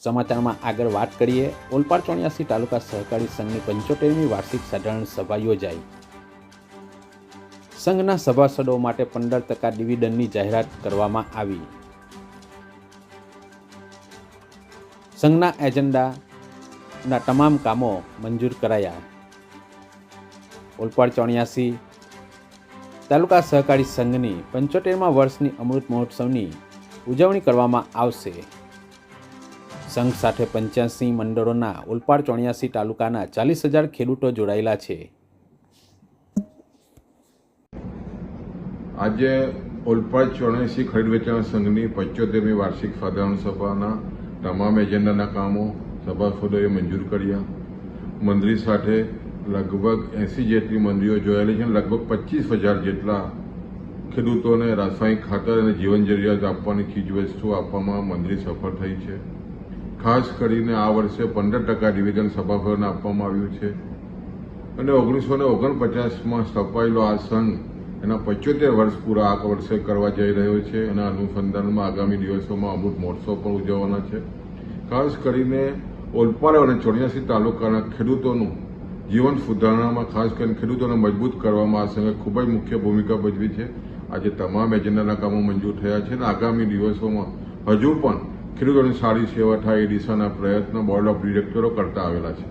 સમાચારમાં આગળ વાત કરીએ, ઓલપાડ ચોર્યાસી તાલુકા સહકારી સંઘની પંચોતેરમી વાર્ષિક સાધારણ સભા યોજાઈ. સંઘના સભાસદો માટે પંદર ટકા ડિવિડન્ડની જાહેરાત કરવામાં આવી. સંઘના એજન્ડાના તમામ કામો મંજૂર કરાયા. ઓલપાડ ચોર્યાસી તાલુકા સહકારી સંઘની પંચોતેરમા વર્ષની અમૃત મહોત્સવની ઉજવણી કરવામાં આવશે. સંઘ સાથે પંચ્યાસી મંડળોના ઓલપાડ ચોર્યાસી તાલુકાના ચાલીસ હજાર ખેડૂતો જોડાયેલા છે. આજે ઓલપાડ ચોર્યાસી ખરીદ વેચાણ સંઘની પંચોતેરમી વાર્ષિક સાધારણ સભાના તમામ એજન્ડાના કામો સભાસદોએ મંજૂર કર્યા. મંત્રી સાથે લગભગ એંસી જેટલી મંડળીઓ જોડાયેલી છે લગભગ પચીસ હજાર જેટલા ખેડૂતોને રાસાયણિક ખાતર અને જીવન જરૂરિયાત આપવાની ચીજવસ્તુઓ આપવામાં મંત્રી સફળ થઈ છે. ખાસ કરીને આ વર્ષે પંદર ટકા ડિવિઝન સભાસદોને આપવામાં આવ્યું છે. અને ઓગણીસો ને ઓગણપચાસમાં સ્થપાયેલો આ સંઘ એના પંચોતેર વર્ષ પૂરા આ વર્ષે કરવા જઈ રહ્યો છે એના અનુસંધાનમાં આગામી દિવસોમાં અમૃત મહોત્સવ પણ ઉજવવાના છે. ખાસ કરીને ઓલપાડ અને ચોર્યાસી તાલુકાના ખેડૂતોનું જીવન સુધારણામાં ખાસ કરીને ખેડૂતોને મજબૂત કરવામાં આ સંઘે ખૂબ જ મુખ્ય ભૂમિકા ભજવી છે. આજે તમામ એજન્ડાના કામો મંજૂર થયા છે અને આગામી દિવસોમાં હજુ પણ ખેડૂતોની સારી સેવા થાય એ દિશાના પ્રયત્નો બોર્ડ ઓફ ડિરેક્ટરો કરતા આવેલા છે.